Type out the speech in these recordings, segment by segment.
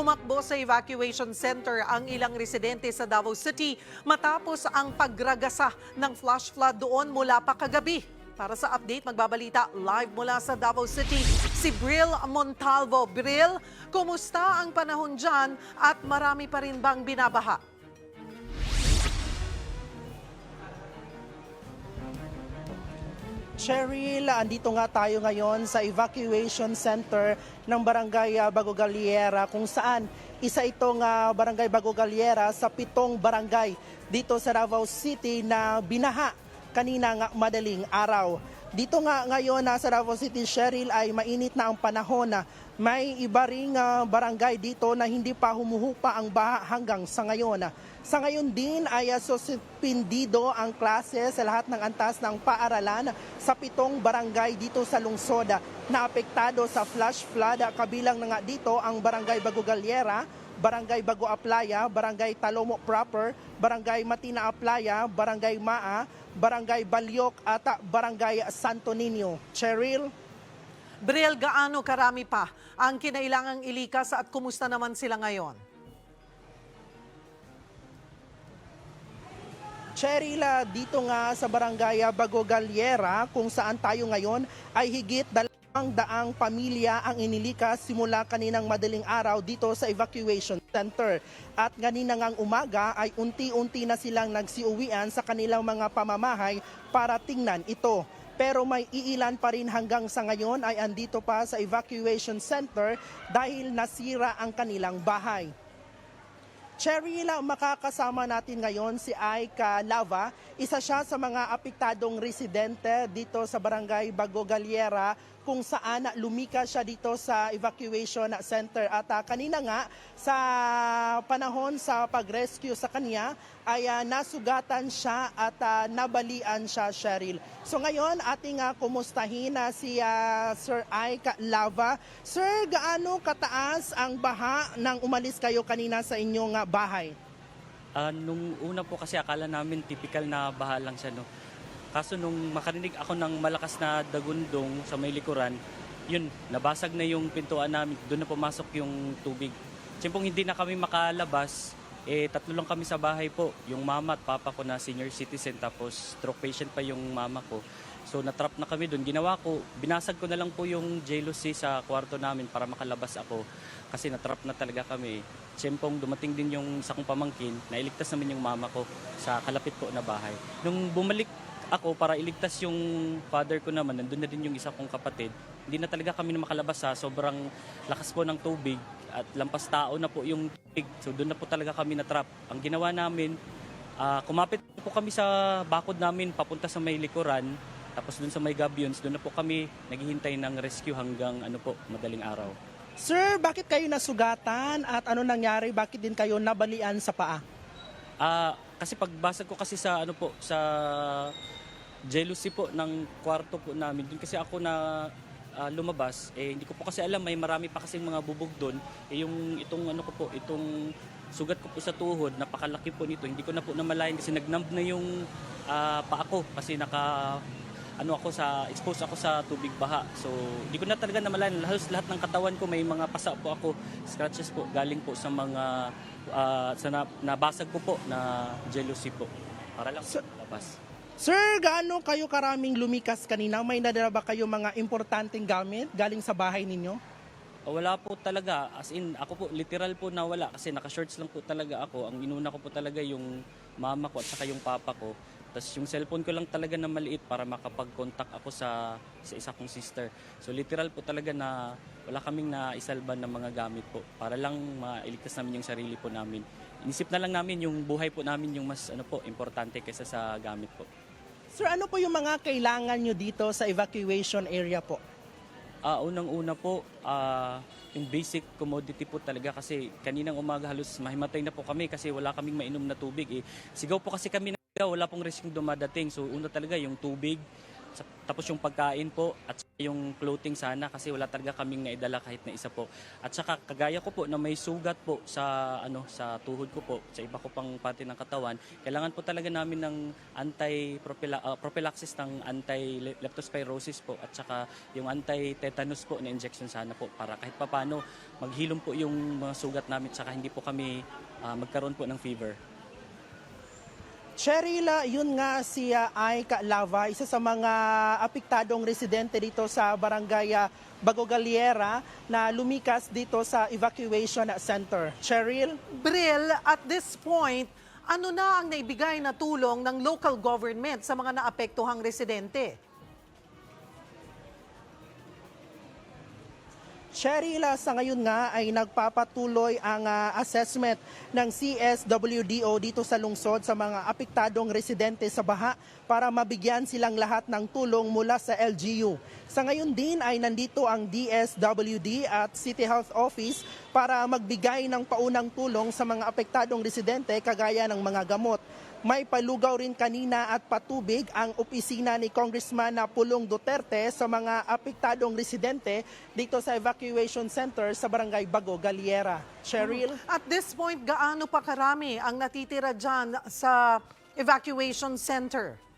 Tumakbo sa evacuation center ang ilang residente sa Davao City matapos ang pagragasa ng flash flood doon mula pa kagabi. Para sa update, magbabalita live mula sa Davao City, si Bril Montalvo. Bril, kumusta ang panahon dyan at marami pa rin bang binabaha? Cheryl, andito nga tayo ngayon sa evacuation center ng Barangay ah, Bagogaliera kung saan isa itong ah, Barangay Bagogaliera sa pitong barangay dito sa Davao City na binaha kanina nga madaling araw. Dito nga ngayon na sa Davao City, Cheryl, ay mainit na ang panahon na may iba ring ah, barangay dito na hindi pa humuhupa ang baha hanggang sa ngayon. Sa ngayon din ay suspindido ang klase sa lahat ng antas ng paaralan sa pitong barangay dito sa lungsod na apektado sa flash flood. Kabilang na nga dito ang Barangay Bagugaliera, Barangay Bago Aplaya, Barangay Talomo Proper, Barangay Matina Aplaya, Barangay Maa, Barangay Balyok at Barangay Santo Niño. Cheryl? Bril, gaano karami pa ang kinailangang ilikas at kumusta naman sila ngayon? Cheryl, ah, dito nga sa Barangay Bagogaliera kung saan tayo ngayon ay higit dalawang daang pamilya ang inilikas simula kaninang madaling araw dito sa evacuation center. At kanina ngang umaga ay unti-unti na silang nagsiuwian sa kanilang mga pamamahay para tingnan ito. Pero may iilan pa rin hanggang sa ngayon ay andito pa sa evacuation center dahil nasira ang kanilang bahay. Cheryl, makakasama natin ngayon si Aika Lava. Isa siya sa mga apektadong residente dito sa Barangay Bagogaliera kung saan lumikas siya dito sa evacuation center. At ah, kanina nga sa panahon sa pag-rescue sa kanya ay ah, nasugatan siya at ah, nabalian siya, Cheryl. So ngayon ating ah, kumustahin na si ah, Sir Aika Lava. Sir, gaano kataas ang baha nang umalis kayo kanina sa inyong ah, bahay? Ah, nung una po kasi akala namin typical na baha lang siya no. Kaso nung makarinig ako ng malakas na dagundong sa may likuran, yun, nabasag na yung pintuan namin. Doon na pumasok yung tubig. Siyempre hindi na kami makalabas, eh tatlo lang kami sa bahay po. Yung mama at papa ko na senior citizen tapos stroke patient pa yung mama ko. So natrap na kami doon. Ginawa ko, binasag ko na lang po yung jealousy sa kwarto namin para makalabas ako. Kasi natrap na talaga kami. Siyempre dumating din yung sa kong pamangkin, nailigtas naman yung mama ko sa kalapit po na bahay. Nung bumalik ako para iligtas yung father ko naman, nandun na din yung isa kong kapatid. Hindi na talaga kami na makalabas sa sobrang lakas po ng tubig at lampas tao na po yung tubig. So doon na po talaga kami na-trap. Ang ginawa namin, ah, kumapit po kami sa bakod namin papunta sa may likuran. Tapos doon sa may gabions, doon na po kami naghihintay ng rescue hanggang ano po, madaling araw. Sir, bakit kayo nasugatan at ano nangyari? Bakit din kayo nabalian sa paa? Ah, kasi pagbasag ko kasi sa ano po sa jealousy po ng kwarto po namin. Doon kasi ako na ah, lumabas, eh hindi ko po kasi alam may marami pa kasing mga bubog doon. Eh yung itong ano ko po, itong sugat ko po sa tuhod, napakalaki po nito. Hindi ko na po namalayan kasi nagnumb na yung ah, paa ko kasi naka ano ako sa expose ako sa tubig baha. So, hindi ko na talaga namalayan halos lahat ng katawan ko may mga pasa po ako, scratches po galing po sa mga ah, sa na, nabasag ko po na jealousy po. Para lang So- labas. Sir, gaano kayo karaming lumikas kanina? May nadala ba kayo mga importanteng gamit galing sa bahay ninyo? Ah, Wala po talaga, as in, ako po, literal po nawala kasi naka-shorts lang po talaga ako. Ang inuna ko po talaga yung mama ko at saka yung papa ko. Tapos yung cellphone ko lang talaga na maliit para makapag-contact ako sa, sa isa kong sister. So literal po talaga na wala kaming naisalban ng mga gamit po para lang mailigtas namin yung sarili po namin. Inisip na lang namin yung buhay po namin yung mas ano po, importante kaysa sa gamit po. Sir, ano po yung mga kailangan nyo dito sa evacuation area po? Ah, unang-una po, ah, yung basic commodity po talaga kasi kaninang umaga halos mahimatay na po kami kasi wala kaming mainom na tubig eh. Sigaw po kasi kami wala pong rescue dumadating. So una talaga yung tubig, Tapos yung pagkain po at yung clothing sana kasi wala talaga kaming naidala kahit na isa po. At saka kagaya ko po na may sugat po sa ano sa tuhod ko po, sa iba ko pang parte ng katawan, kailangan po talaga namin ng anti prophylaxis ng anti leptospirosis po at saka yung anti tetanus po na injection sana po para kahit papano maghilom po yung mga sugat namin at saka hindi po kami ah, magkaroon po ng fever. Cheryl, ah, yun nga si ah, Aika Lava, isa sa mga apektadong residente dito sa barangay ah, Bagogaliera na lumikas dito sa evacuation center. Cheryl? Bril, at this point, ano na ang naibigay na tulong ng local government sa mga naapektuhang residente? Cheryl, ah, sa ngayon nga ay nagpapatuloy ang ah, assessment ng CSWDO dito sa lungsod sa mga apektadong residente sa baha para mabigyan silang lahat ng tulong mula sa LGU. Sa ngayon din ay nandito ang DSWD at City Health Office para magbigay ng paunang tulong sa mga apektadong residente kagaya ng mga gamot. May palugaw rin kanina at patubig ang opisina ni Congressman na Pulong Duterte sa mga apektadong residente dito sa evacuation center sa Barangay Bago, Galiera. Cheryl? At this point, gaano pa karami ang natitira dyan sa evacuation center?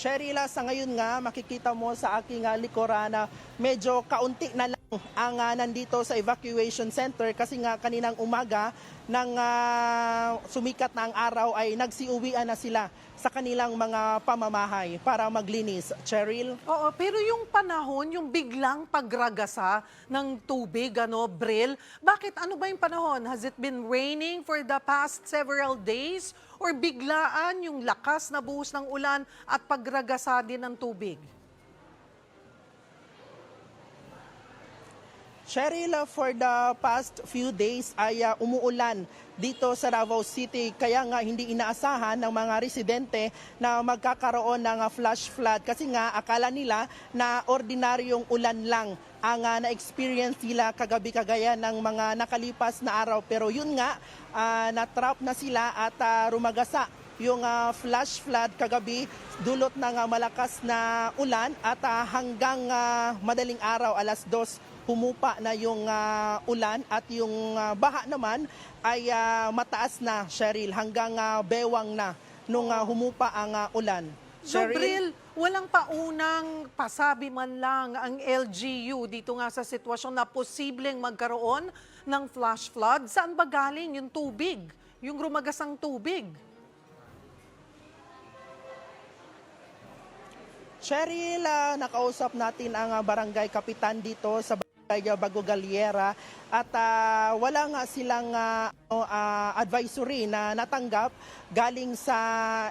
Cheryl, sa ngayon nga makikita mo sa aking ah, likuran medyo kaunti na lang ang ah, nandito sa evacuation center kasi nga kaninang umaga nang ah, sumikat na ang araw ay nagsiuwian na sila sa kanilang mga pamamahay para maglinis. Cheryl? Oo, pero yung panahon, yung biglang pagragasa ng tubig, ano, Bril, bakit ano ba yung panahon? Has it been raining for the past several days? Or biglaan yung lakas na buhos ng ulan at pagragasa din ng tubig? Cheryl, for the past few days ay uh, umuulan dito sa Davao City. Kaya nga hindi inaasahan ng mga residente na magkakaroon ng uh, flash flood. Kasi nga akala nila na ordinaryong ulan lang ang uh, na-experience nila kagabi kagaya ng mga nakalipas na araw pero yun nga uh, na-trap na sila at uh, rumagasa yung uh, flash flood kagabi dulot ng uh, malakas na ulan at uh, hanggang uh, madaling araw alas dos humupa na yung uh, ulan at yung uh, baha naman ay uh, mataas na Cheryl hanggang uh, bewang na nung uh, humupa ang uh, ulan. So, Bril, walang paunang pasabi man lang ang LGU dito nga sa sitwasyon na posibleng magkaroon ng flash flood. Saan ba galing yung tubig? Yung rumagasang tubig? Cheryl, ah, nakausap natin ang ah, barangay kapitan dito sa barangay Bago Galiera at ah, wala nga silang ano, ah, advisory na natanggap galing sa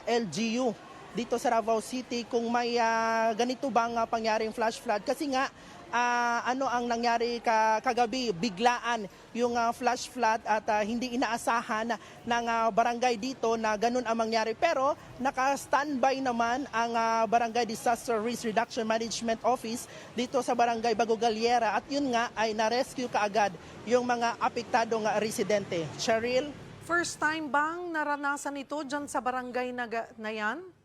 LGU dito sa Davao City kung may ah, ganito bang ah, pangyaring flash flood kasi nga ah, ano ang nangyari ka, kagabi biglaan yung ah, flash flood at ah, hindi inaasahan ng ah, barangay dito na ganun ang mangyari pero naka-standby naman ang ah, Barangay Disaster Risk Reduction Management Office dito sa Barangay Bago Galiera at yun nga ay na-rescue kaagad yung mga apektadong ah, residente. Cheryl? First time bang naranasan ito dyan sa barangay na, na yan?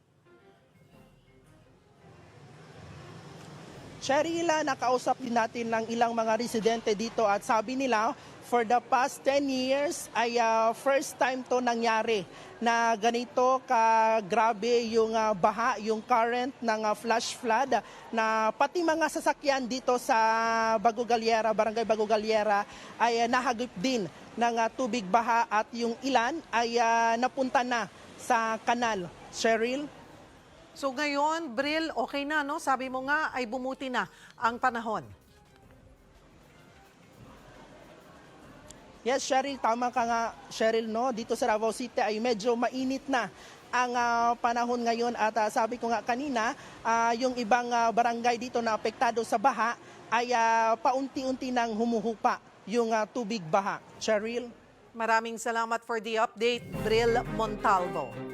Sherila, nakausap din natin ng ilang mga residente dito at sabi nila for the past 10 years ay ah, first time to nangyari na ganito ka grabe yung ah, baha, yung current ng ah, flash flood na pati mga sasakyan dito sa Bago Galiera, Barangay Bago Galiera ay ah, nahagip din ng ah, tubig baha at yung ilan ay ah, napunta na sa kanal. Cheryl? So ngayon, Bril, okay na, no? Sabi mo nga ay bumuti na ang panahon. Yes, Cheryl, tama ka nga, Cheryl, no? Dito sa Davao City ay medyo mainit na ang ah, panahon ngayon at ah, sabi ko nga kanina, ah, yung ibang ah, barangay dito na apektado sa baha ay ah, paunti-unti nang humuhupa yung ah, tubig baha. Cheryl? Maraming salamat for the update, Bril Montalvo.